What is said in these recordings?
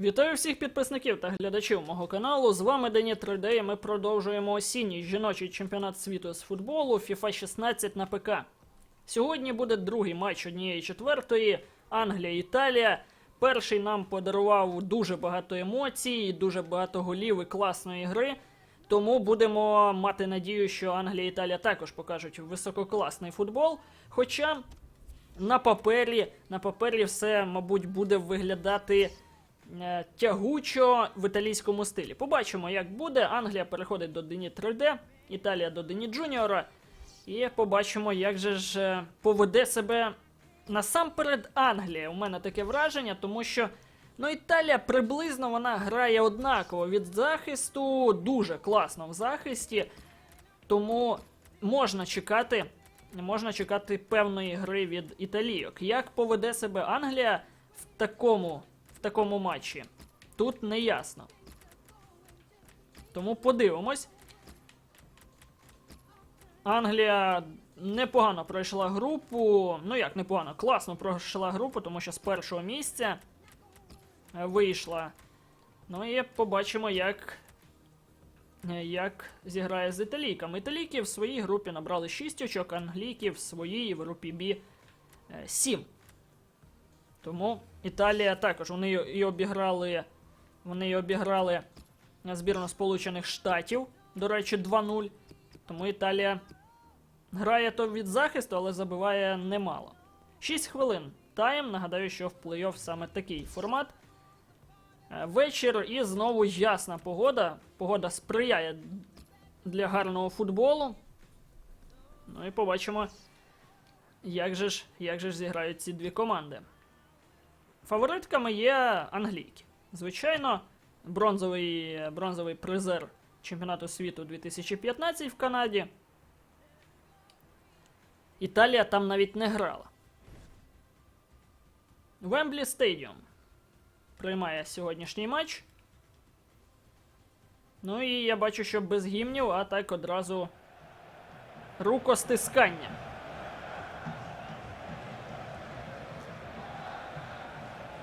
Вітаю всіх підписників та глядачів мого каналу. З вами Дені 3D і ми продовжуємо осінній жіночий чемпіонат світу з футболу FIFA 16 на ПК. Сьогодні буде другий матч однієї четвертої Англія-Італія. Перший нам подарував дуже багато емоцій, дуже багато голів і класної гри. Тому будемо мати надію, що Англія і Італія також покажуть висококласний футбол. Хоча на папері, на папері все, мабуть, буде виглядати тягучо в італійському стилі. Побачимо, як буде. Англія переходить до Дені 3D, Італія до Дені Джуніора. І побачимо, як же ж е, поведе себе насамперед Англія. У мене таке враження, тому що ну, Італія приблизно вона грає однаково від захисту, дуже класно в захисті. Тому можна чекати, можна чекати певної гри від італійок. Як поведе себе Англія в такому, в такому матчі? Тут не ясно. Тому подивимось. Англія непогано пройшла групу. Ну як непогано, класно пройшла групу, тому що з першого місця е, вийшла. Ну і побачимо, як, е, як зіграє з італійками. Італійки в своїй групі набрали 6 очок, англійки в своїй в групі Б 7. Тому Італія також. Вони і обіграли. Вони і обіграли збірну Сполучених Штатів. До речі, 2-0. Тому Італія грає то від захисту, але забиває немало. 6 хвилин тайм. Нагадаю, що в плей-офф саме такий формат. Е, Вечір і знову ясна погода. Погода сприяє для гарного футболу. Ну і побачимо, як же ж, як же ж зіграють ці дві команди. Фаворитками є англійки. Звичайно, бронзовий, бронзовий призер чемпіонату світу 2015 в Канаді. Італія там навіть не грала. Вемблі Стадіум приймає сьогоднішній матч. Ну і я бачу, що без гімнів, а так одразу рукостискання.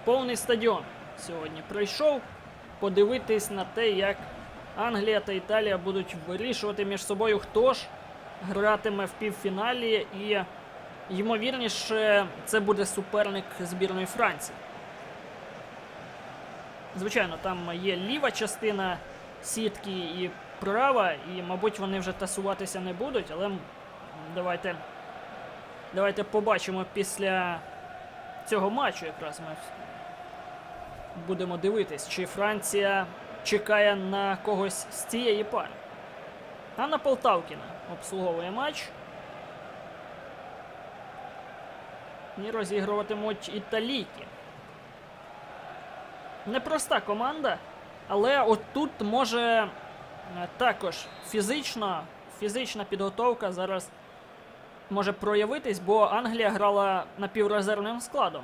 Повний стадіон сьогодні прийшов подивитись на те, як Англія та Італія будуть вирішувати між собою, хто ж гратиме в півфіналі, і ймовірніше це буде суперник збірної Франції. Звичайно, там є ліва частина сітки і права, і, мабуть, вони вже тасуватися не будуть, але давайте, давайте побачимо після цього матчу якраз. Ми будемо дивитись, чи Франція чекає на когось з цієї пари. Анна Полтавкіна обслуговує матч. І розігруватимуть італійки. Непроста команда, але отут може е, також фізична, фізична підготовка зараз може проявитись, бо Англія грала напіврезервним складом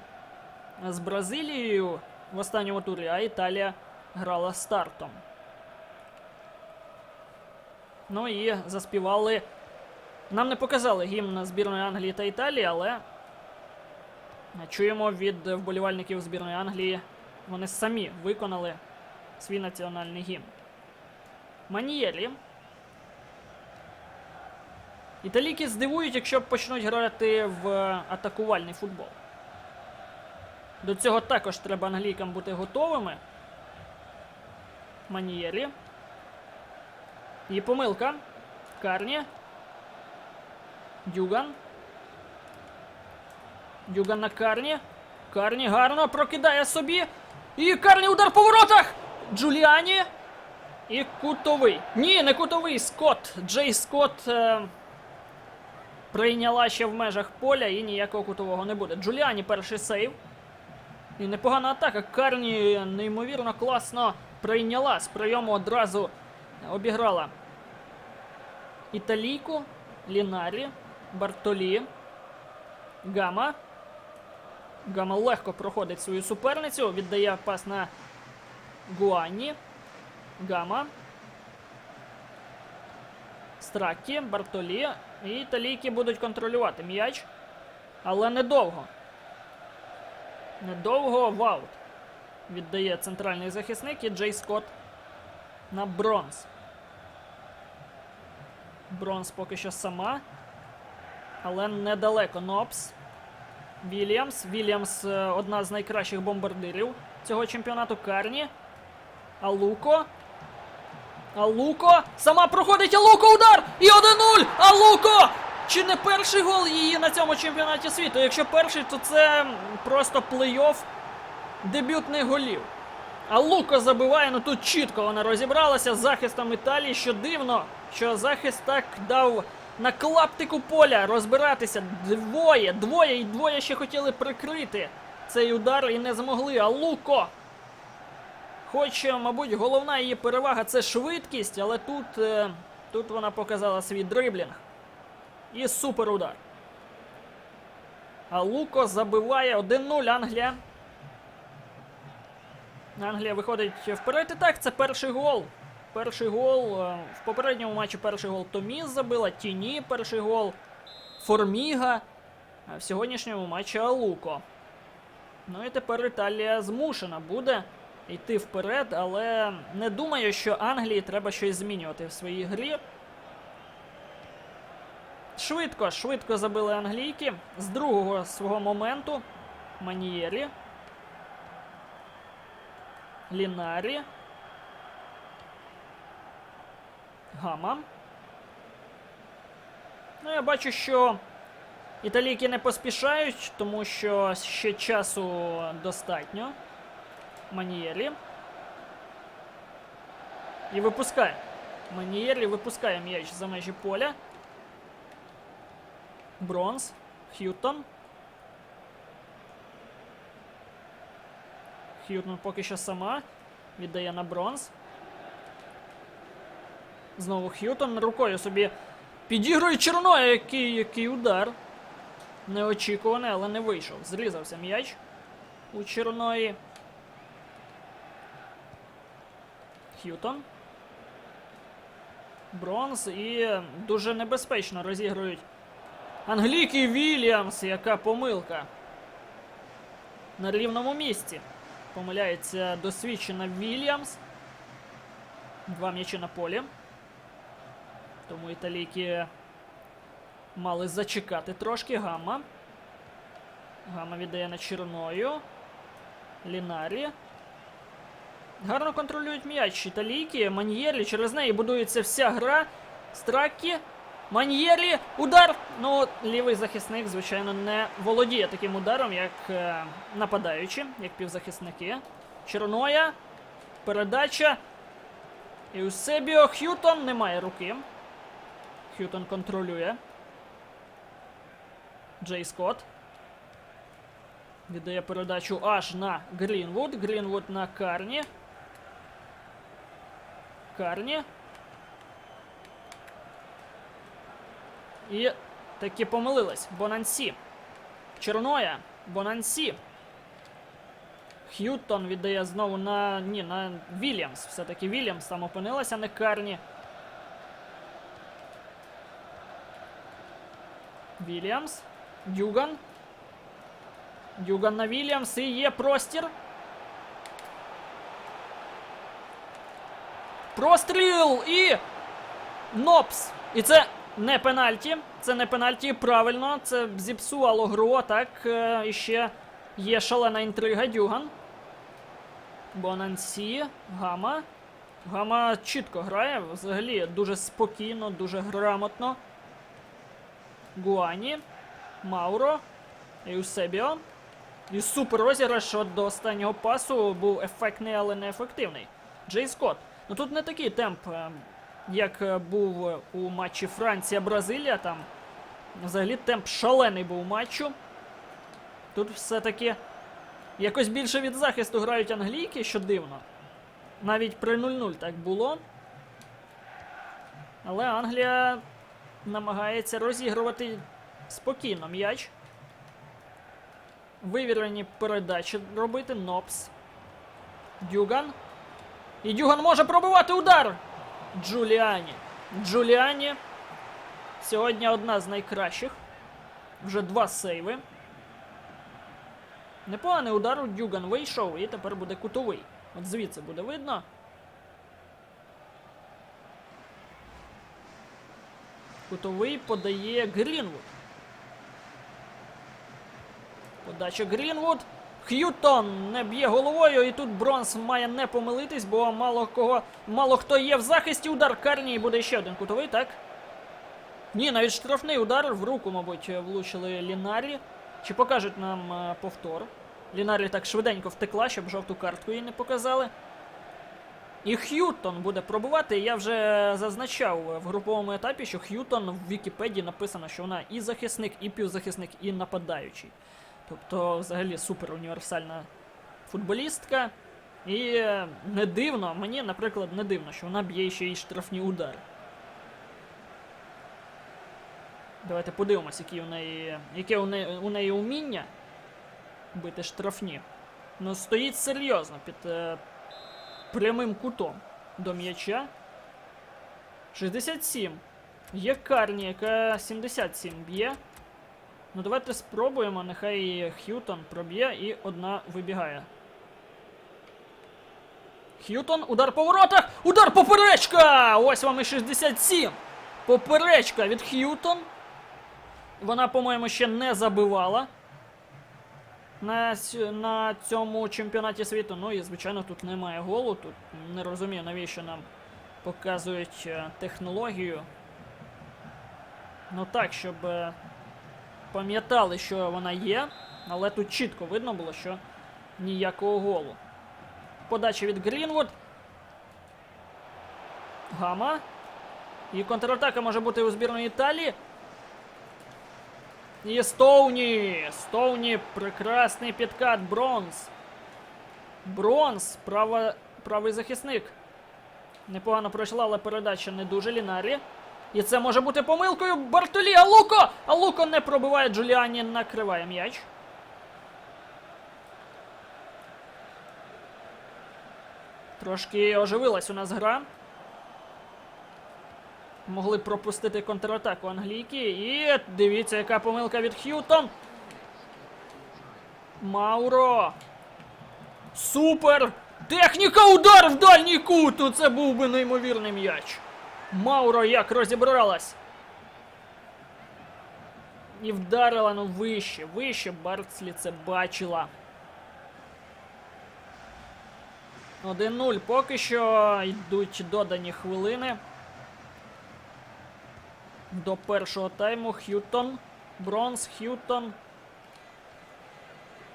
з Бразилією в останньому турі, а Італія грала стартом. Ну і заспівали. Нам не показали гімн збірної Англії та Італії, але чуємо від вболівальників збірної Англії. Вони самі виконали свій національний гімн. Манієлі. Італійки здивують, якщо почнуть грати в атакувальний футбол. До цього також треба англійкам бути готовими. Манієлі. І помилка. Карні. Дюган. Дюган на Карні. Карні гарно прокидає собі. І Карні удар по воротах! Джуліані. І кутовий. Ні, не кутовий. Скотт. Джей Скотт е, прийняла ще в межах поля і ніякого кутового не буде. Джуліані перший сейв. І непогана атака. Карні неймовірно класно прийняла з прийому одразу обіграла Італійку, Лінарі, Бартолі, Гама. Гама легко проходить свою суперницю, віддає пас на Гуанні. Гама. Страккі, Бартолі. І італійки будуть контролювати м'яч. Але недовго. Недовго в аут. Віддає центральний захисник і Джей Скотт на бронз. Бронз поки що сама. Але недалеко Нопс. Вільямс. Вільямс е, одна з найкращих бомбардирів цього чемпіонату Карні. Алуко. Алуко. Сама проходить Алуко удар! І 1-0! Алуко! Чи не перший гол її на цьому чемпіонаті світу? Якщо перший, то це просто плей-офф дебютних голів. А Луко забиває, ну тут чітко вона розібралася з захистом Італії, що дивно, що захист так дав на клаптику поля розбиратися. Двоє, двоє і двоє ще хотіли прикрити цей удар і не змогли. А Луко. Хоч, мабуть, головна її перевага це швидкість, але тут, е, тут вона показала свій дриблінг. І суперудар. А Луко забиває 1-0 Англія. Англія виходить вперед. І так, це перший гол. Перший гол. е, В попередньому матчі перший гол Томіс забила, Тіні перший гол, Форміга. А в сьогоднішньому матчі Алуко. Ну і тепер Італія змушена буде йти вперед, але не думаю, що Англії треба щось змінювати в своїй грі. Швидко, швидко забили англійки. З другого свого моменту Манієрі. Лінарі. Гама. Ну, я бачу, що італійки не поспішають, тому що ще часу достатньо. Манієрі. І випускає. Манієрі випускає м'яч за межі поля. Бронз. Х'ютон. Х'ютон поки що сама. Віддає на бронз. Знову Х'ютон рукою собі підігрує Черноя, який, який удар. Неочікуваний, але не вийшов. Зрізався м'яч у Черної. Х'ютон. Бронз і дуже небезпечно розігрують Англійки Вільямс, яка помилка. На рівному місці. Помиляється досвідчена Вільямс. Два м'ячі на полі. Тому італійки мали зачекати трошки. Гамма. Гамма віддає на Черною. Лінарі. Гарно контролюють м'яч італійки. Маньєрі. Через неї будується вся гра. Стракі. Маньєрі. Удар. Ну, лівий захисник, звичайно, не володіє таким ударом, як е, нападаючі, як півзахисники. Черноя. Передача. Еусебіо Х'ютон немає руки. Х'ютон контролює. Джей Скотт. Віддає передачу аж на Грінвуд. Грінвуд на Карні. Карні. І таки помилилась. Бонансі. Черноя. Бонансі. Х'ютон віддає знову на. Ні, на Вільямс. Все-таки Вільямс там опинилася, не Карні. Вільямс. Дюган. Дюган на Вільямс. І є простір. Простріл! І. Нопс! І це не пенальті. Це не пенальті, правильно. Це зіпсувало гру. Так, е, і ще є шалена інтрига. Дюган. Бонансі. Гама. Гама чітко грає. Взагалі дуже спокійно, дуже грамотно. Гуані. Мауро. Еусебіо. І супер розіграш до останнього пасу був ефектний, але не ефективний. Джей Скотт. Ну тут не такий темп, е, як е, був е, у матчі Франція-Бразилія. Там взагалі темп шалений був матчу. Тут все-таки якось більше від захисту грають англійки, що дивно. Навіть при 0-0 так було. Але Англія намагається розігрувати спокійно м'яч. Вивірені передачі робити. Нопс. Дюган. І Дюган може пробивати удар. Джуліані. Джуліані. Сьогодні одна з найкращих. Вже два сейви. Непоганий удар у Дюган вийшов і тепер буде кутовий. От звідси буде видно. Кутовий подає Грінвуд. Подача Грінвуд. Х'ютон не б'є головою, і тут Бронс має не помилитись, бо мало кого, мало хто є в захисті. Удар Карні буде ще один кутовий, так? Ні, навіть штрафний удар в руку, мабуть, влучили Лінарі. Чи покажуть нам е, повтор? Лінарі так швиденько втекла, щоб жовту картку їй не показали. І Х'ютон буде пробувати. Я вже зазначав в груповому етапі, що Х'ютон в Вікіпедії написано, що вона і захисник, і півзахисник, і нападаючий. Тобто, взагалі, супер універсальна футболістка. І не дивно, мені, наприклад, не дивно, що вона б'є ще й штрафні удари. Давайте подивимось, які у неї, яке у неї, у неї уміння бити штрафні. Ну, стоїть серйозно під е, прямим кутом до м'яча. 67. Є Карні, яка 77 б'є. Ну, давайте спробуємо, нехай Х'ютон проб'є і одна вибігає. Х'ютон, удар по воротах! Удар поперечка! Ось вам і 67! Поперечка від Х'ютон. Вона, по-моєму, ще не забивала на, на цьому чемпіонаті світу. Ну і, звичайно, тут немає голу. Тут не розумію, навіщо нам показують е, технологію. Ну так, щоб е, пам'ятали, що вона є, але тут чітко видно було, що ніякого голу. Подача від Грінвуд. Гама. І контратака може бути у збірної Італії. І Стоуні! Стоуні, прекрасний підкат, бронз. Бронз, права, правий захисник. Непогано пройшла, але передача не дуже Лінарі. І це може бути помилкою Бартолі. А Луко! Не пробиває Джуліані, накриває м'яч. Трошки оживилась у нас гра. Могли пропустити контратаку англійки. І дивіться, яка помилка від Х'ютон. Мауро. Супер! Техніка удар в дальній кут! Ну це був би неймовірний м'яч. Мауро як розібралась. І вдарила ну вище, вище Бартслі це бачила. 1-0. Поки що йдуть додані хвилини. До першого тайму Х'ютон. Бронз, Х'ютон.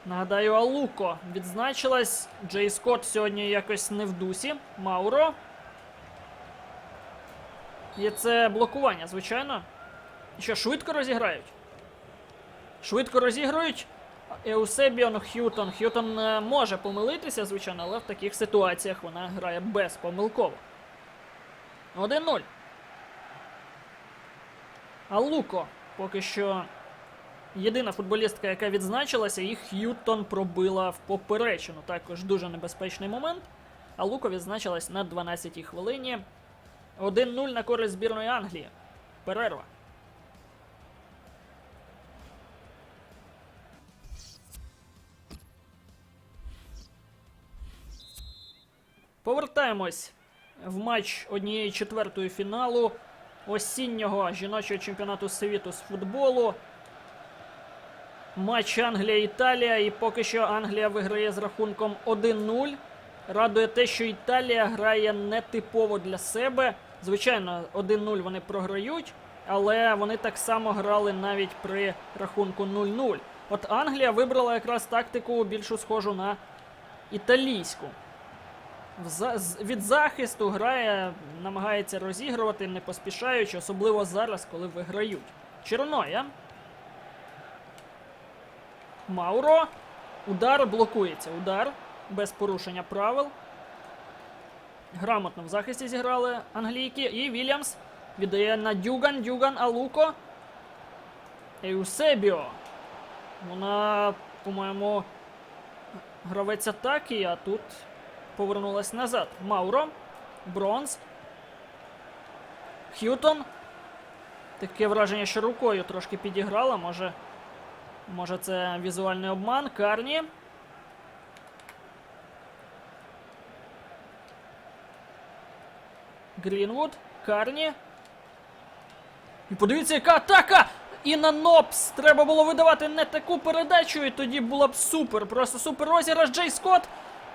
Нагадаю, Алуко відзначилась. Джей Скотт сьогодні якось не в дусі. Мауро. І це блокування, звичайно. Що, швидко розіграють? Швидко розіграють. Еусебіон Х'ютон. Х'ютон е, може помилитися, звичайно, але в таких ситуаціях вона грає безпомилково. 1-0. А Луко поки що єдина футболістка, яка відзначилася, і Х'ютон пробила в поперечину. Також дуже небезпечний момент. А Луко відзначилась на 12-й хвилині. 1-0 на користь збірної Англії. Перерва. Повертаємось в матч однієї четвертої фіналу осіннього жіночого чемпіонату світу з футболу. Матч Англія-Італія, і поки що Англія виграє з рахунком 1-0. Радує те, що Італія грає нетипово для себе. Звичайно, 1-0 вони програють, але вони так само грали навіть при рахунку 0-0. От Англія вибрала якраз тактику більшу схожу на італійську. Від захисту грає, намагається розігрувати, не поспішаючи, особливо зараз, коли виграють. Черноя. Мауро. Удар блокується. Удар без порушення правил. Грамотно в захисті зіграли англійки. І Вільямс віддає на Дюган. Дюган Алуко. Еусебіо. Вона, по-моєму, гравець атаки, а тут повернулась назад. Мауро. Бронз. Х'ютон. Таке враження, що рукою трошки підіграла, може. Може, це візуальний обман. Карні. Грінвуд. Карні. І подивіться, яка атака! І на Нопс треба було видавати не таку передачу, і тоді була б супер. Просто супер розіграш Джей Скотт.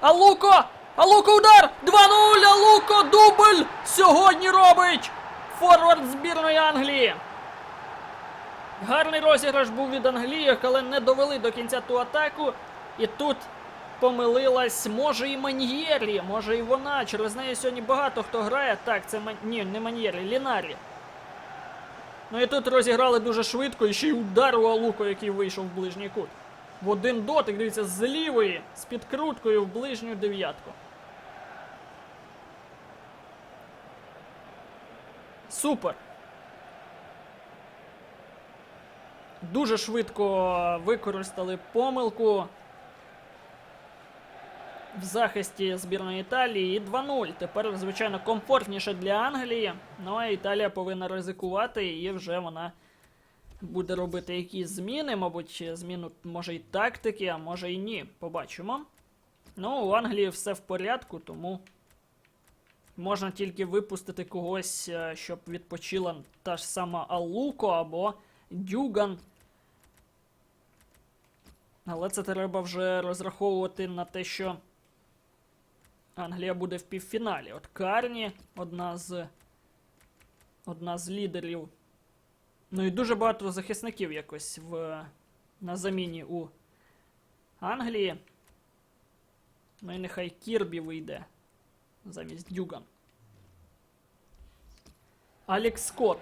Алуко! Алуко удар! 2-0! Алуко дубль! Сьогодні робить! Форвард збірної Англії. Гарний розіграш був від Англії, але не довели до кінця ту атаку. І тут помилилась, може і Маньєрі, може і вона. Через неї сьогодні багато хто грає. Так, це Ман... ні, не Маньєрі, Лінарі. Ну і тут розіграли дуже швидко, і ще й удар у Алуко, який вийшов в ближній кут. В один дотик, дивіться, з лівої, з підкруткою в ближню дев'ятку. Супер. Дуже швидко використали помилку в захисті збірної Італії. І 2-0. Тепер, звичайно, комфортніше для Англії. Ну а Італія повинна ризикувати, і вже вона буде робити якісь зміни. Мабуть, зміну може і тактики, а може і ні. Побачимо. Ну, у Англії все в порядку, тому можна тільки випустити когось, е, щоб відпочила та ж сама Алуко або Дюган. Але це треба вже розраховувати на те, що Англія буде в півфіналі. От Карні, одна з одна з лідерів. Ну і дуже багато захисників якось в, на заміні у Англії. Ну і нехай Кірбі вийде замість Дюган. Алекс Скотт.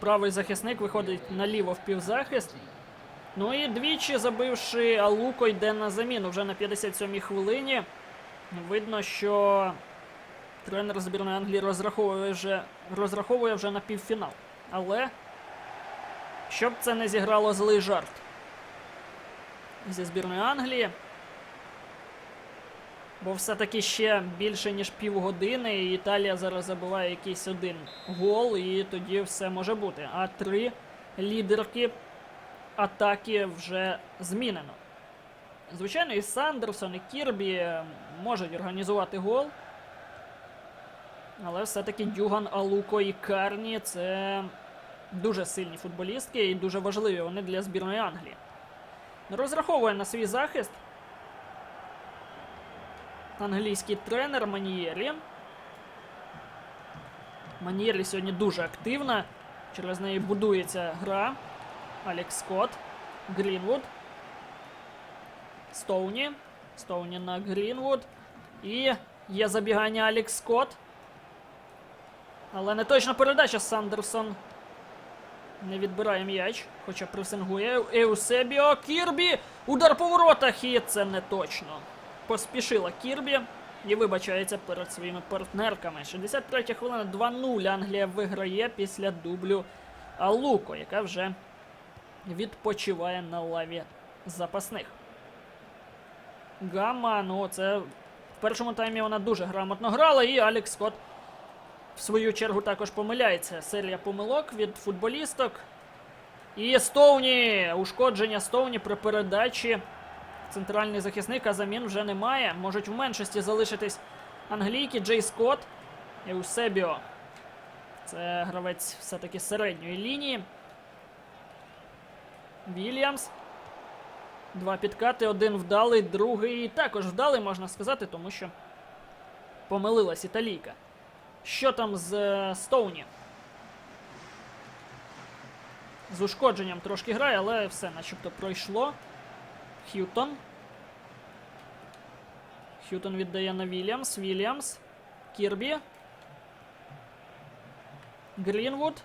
Правий захисник виходить наліво в півзахист. Ну і двічі забивши Алуко йде на заміну вже на 57-й хвилині. Видно, що тренер збірної Англії розраховує вже, розраховує вже на півфінал. Але щоб це не зіграло злий жарт зі збірної Англії. Бо все-таки ще більше, ніж півгодини, і Італія зараз забиває якийсь один гол, і тоді все може бути. А три лідерки атаки вже змінено. Звичайно, і Сандерсон, і Кірбі можуть організувати гол. Але все-таки Дюган, Алуко і Карні це дуже сильні футболістки і дуже важливі вони для збірної Англії. Розраховує на свій захист англійський тренер Манієрі. Манієрі сьогодні дуже активна. Через неї будується гра. Алекс Скотт. Грінвуд. Стоуні. Стоуні на Грінвуд. І є забігання Алекс Скотт. Але не точна передача Сандерсон. Не відбирає м'яч, хоча пресингує Еусебіо. Кірбі! Удар по воротах, і це не точно. Поспішила Кірбі і вибачається перед своїми партнерками. 63 хвилина 2-0. Англія виграє після дублю Алуко, яка вже відпочиває на лаві запасних. Гамма, ну це в першому таймі вона дуже грамотно грала, і Алекс Скотт в свою чергу також помиляється. Серія помилок від футболісток. І Стоуні. Ушкодження Стоуні при передачі. Центральний захисник, а замін вже немає. Можуть в меншості залишитись англійки Джей Скотт і Усебіо. Це гравець все-таки середньої лінії. Вільямс. Два підкати, один вдалий, другий також вдалий, можна сказати, тому що помилилась італійка. Що там з е, Стоуні? З ушкодженням трошки грає, але все начебто пройшло. Х'ютон. Х'ютон віддає на Вільямс. Вільямс. Кірбі. Грінвуд.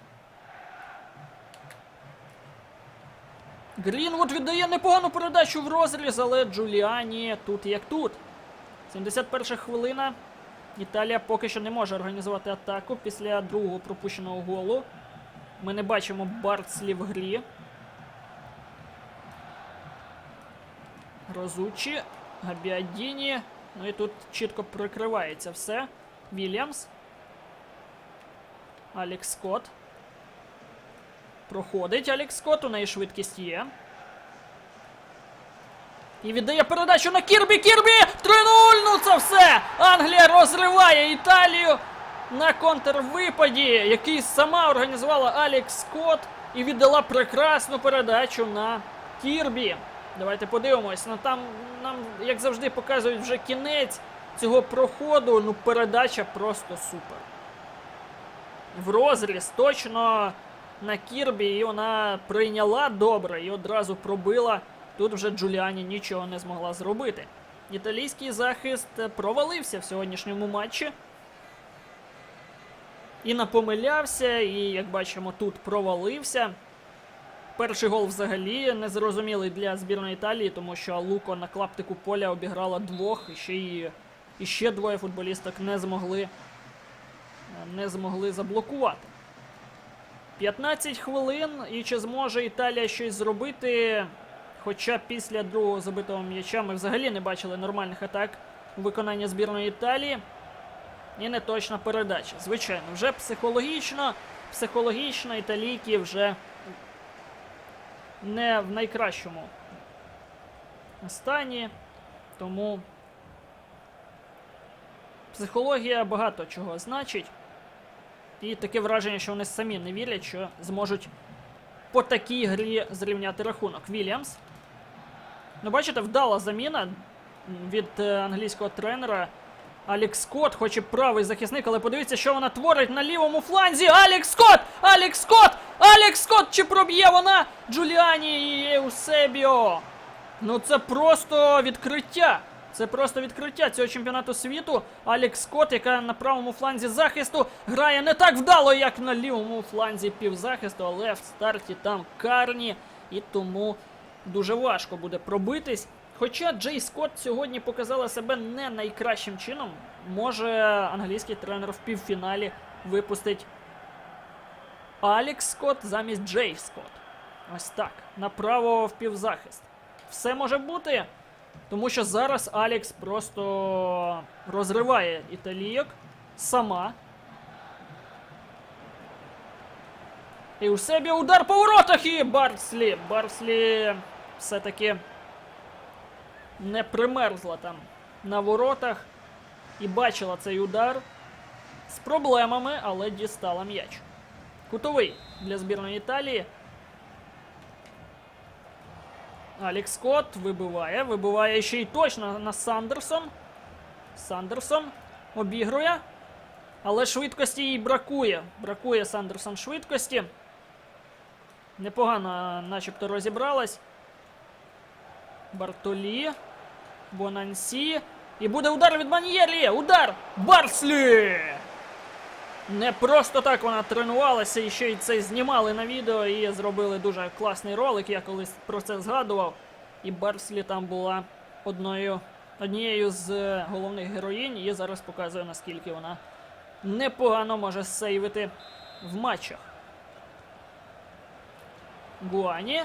Грінвуд віддає непогану передачу в розріз, але Джуліані тут як тут. 71 хвилина. Італія поки що не може організувати атаку після другого пропущеного голу. Ми не бачимо Бартслі в грі. Розучі, Габіадіні. Ну і тут чітко прикривається все. Вільямс. Алекс Скотт. Проходить Алекс Скотт, у неї швидкість є. І віддає передачу на Кірбі. Кірбі! 3-0! Ну це все! Англія розриває Італію на контрвипаді, який сама організувала Алікс Скотт і віддала прекрасну передачу на Кірбі. Давайте подивимось. Ну там нам, як завжди, показують вже кінець цього проходу. Ну, передача просто супер. В розріз точно на Кірбі і вона прийняла добре і одразу пробила. Тут вже Джуліані нічого не змогла зробити. Італійський захист провалився в сьогоднішньому матчі. І напомилявся, і, як бачимо, тут провалився. Перший гол взагалі незрозумілий для збірної Італії, тому що Луко на клаптику поля обіграла двох, і ще, й, і ще двоє футболісток не змогли, не змогли заблокувати. 15 хвилин, і чи зможе Італія щось зробити? Хоча після другого забитого м'яча ми взагалі не бачили нормальних атак у виконанні збірної Італії. І не точна передача. Звичайно, вже психологічно, психологічно італійки вже не в найкращому стані. Тому психологія багато чого значить. І таке враження, що вони самі не вірять, що зможуть по такій грі зрівняти рахунок. Вільямс. Ну, бачите, вдала заміна від е, англійського тренера. Алекс Скотт, хоч і правий захисник, але подивіться, що вона творить на лівому фланзі. Алекс Скотт! Алекс Скотт! Алекс Скотт! Чи проб'є вона Джуліані і Еусебіо? Ну це просто відкриття. Це просто відкриття цього чемпіонату світу. Алекс Скотт, яка на правому фланзі захисту, грає не так вдало, як на лівому фланзі півзахисту, але в старті там карні, і тому дуже важко буде пробитись. Хоча Джей Скотт сьогодні показала себе не найкращим чином, може англійський тренер в півфіналі випустить Алекс Скотт замість Джей Скотт. Ось так. Направо в півзахист. Все може бути, тому що зараз Алекс просто розриває італійок сама. І у себе удар по воротах і Барслі. Барслі все-таки не примерзла там на воротах і бачила цей удар з проблемами, але дістала м'яч. Кутовий для збірної Італії. Алекс Скотт вибиває. Вибиває ще й точно на Сандерсон. Сандерсон обігрує. Але швидкості їй бракує. Бракує Сандерсон швидкості. Непогано начебто розібралась. Бартолі. Бонансі. І буде удар від Маньєлі. Удар! Барслі! Не просто так вона тренувалася і ще й це знімали на відео і зробили дуже класний ролик. Я колись про це згадував. І Барслі там була одною, однією з е, головних героїнь, і зараз показує, наскільки вона непогано може сейвити в матчах. Гуані.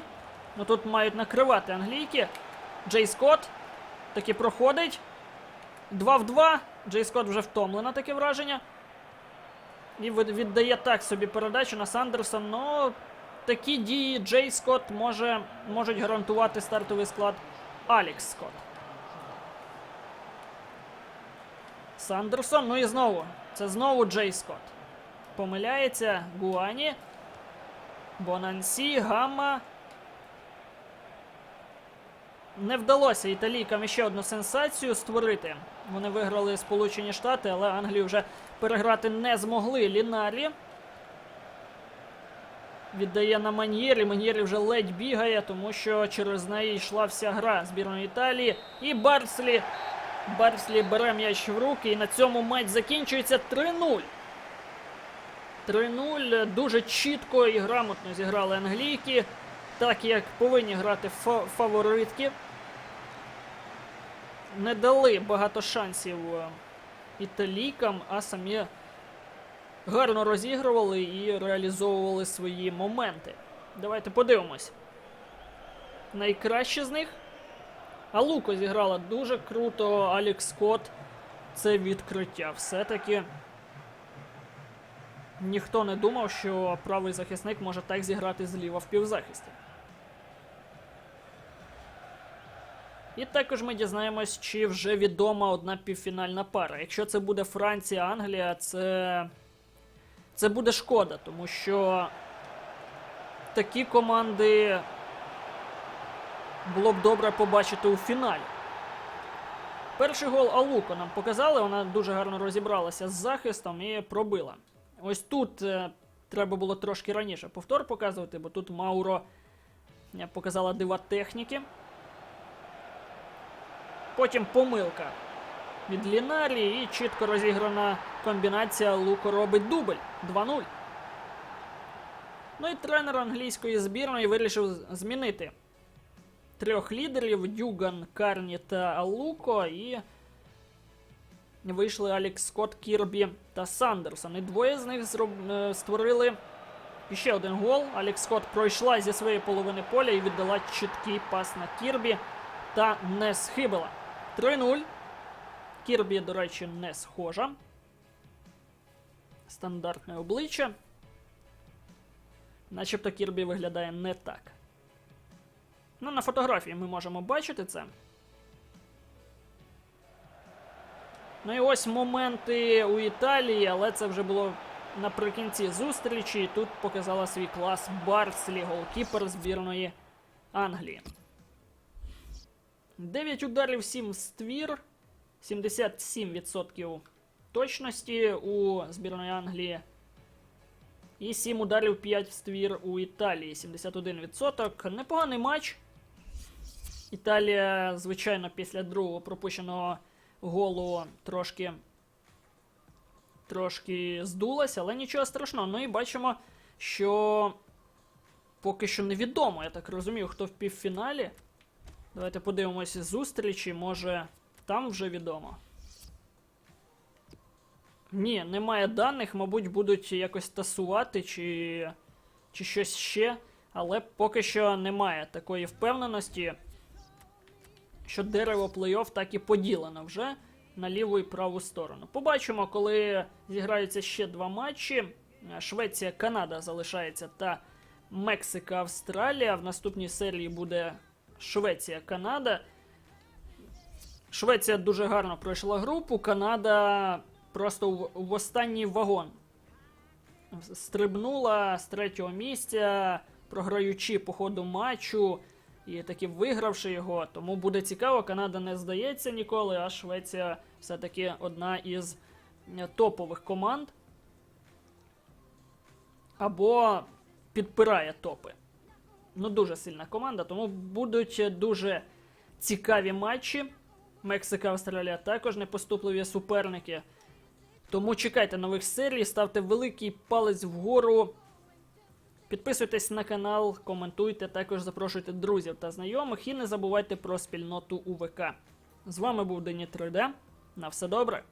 Ну тут мають накривати англійки. Джей Скотт таки проходить. 2 в 2. Джей Скотт вже втомлена таке враження. І віддає так собі передачу на Сандерсон. Ну, такі дії Джей Скотт може, можуть гарантувати стартовий склад Алікс Скотт. Сандерсон, ну і знову. Це знову Джей Скотт. Помиляється Гуані. Бонансі, Гамма. Не вдалося італійкам ще одну сенсацію створити. Вони виграли Сполучені Штати, але Англію вже переграти не змогли. Лінарі. Віддає на Маньєрі. Маньєрі вже ледь бігає, тому що через неї йшла вся гра збірної Італії. І Барслі. Барслі бере м'яч в руки. І на цьому матч закінчується 3-0. 3-0. Дуже чітко і грамотно зіграли англійки, так як повинні грати фа- фаворитки. Не дали багато шансів е, італійкам, а самі гарно розігрували і реалізовували свої моменти. Давайте подивимось. Найкраще з них. А Луко зіграла дуже круто. Алікс Скотт. Це відкриття. Все-таки ніхто не думав, що правий захисник може так зіграти зліва в півзахисті. І також ми дізнаємось, чи вже відома одна півфінальна пара. Якщо це буде Франція, Англія, це. Це буде шкода, тому що такі команди було б добре побачити у фіналі. Перший гол Алуко нам показали, вона дуже гарно розібралася з захистом і пробила. Ось тут е, треба було трошки раніше повтор показувати, бо тут Мауро е, показала дива техніки. Потім помилка від Лінарі і чітко розіграна комбінація Луко робить дубль 2-0. Ну і тренер англійської збірної вирішив змінити трьох лідерів Дюган, Карні та Алуко. І вийшли Алекс Скотт, Кірбі та Сандерсон. І двоє з них зроб... е, створили ще один гол. Алекс Скотт пройшла зі своєї половини поля і віддала чіткий пас на Кірбі та не схибила. 3-0. Кірбі, до речі, не схожа. Стандартне обличчя. Начебто Кірбі виглядає не так. Ну, на фотографії ми можемо бачити це. Ну і ось моменти у Італії, але це вже було наприкінці зустрічі. Тут показала свій клас Барслі, голкіпер збірної Англії. 9 ударів 7 в ствір, 77% точності у збірної Англії. І 7 ударів 5 в ствір у Італії. 71%. Непоганий матч. Італія, звичайно, після другого пропущеного голу трошки. Трошки здулася, але нічого страшного. Ну і бачимо, що поки що невідомо, я так розумію, хто в півфіналі. Давайте подивимося зустрічі, може там вже відомо. Ні, немає даних, мабуть, будуть якось тасувати чи, чи щось ще. Але поки що немає такої впевненості, що дерево плей-офф так і поділено вже на ліву і праву сторону. Побачимо, коли зіграються ще два матчі. Швеція, Канада залишається та Мексика, Австралія. В наступній серії буде Швеція, Канада. Швеція дуже гарно пройшла групу. Канада просто в, останній вагон стрибнула з третього місця, програючи по ходу матчу і таки вигравши його. Тому буде цікаво. Канада не здається ніколи, а Швеція все-таки одна із е, топових команд. Або підпирає топи. Ну, дуже сильна команда, тому будуть дуже цікаві матчі. Мексика, Австралія також непоступливі суперники. Тому чекайте нових серій, ставте великий палець вгору. Підписуйтесь на канал, коментуйте, також запрошуйте друзів та знайомих і не забувайте про спільноту УВК. З вами був Дені 3D. На все добре.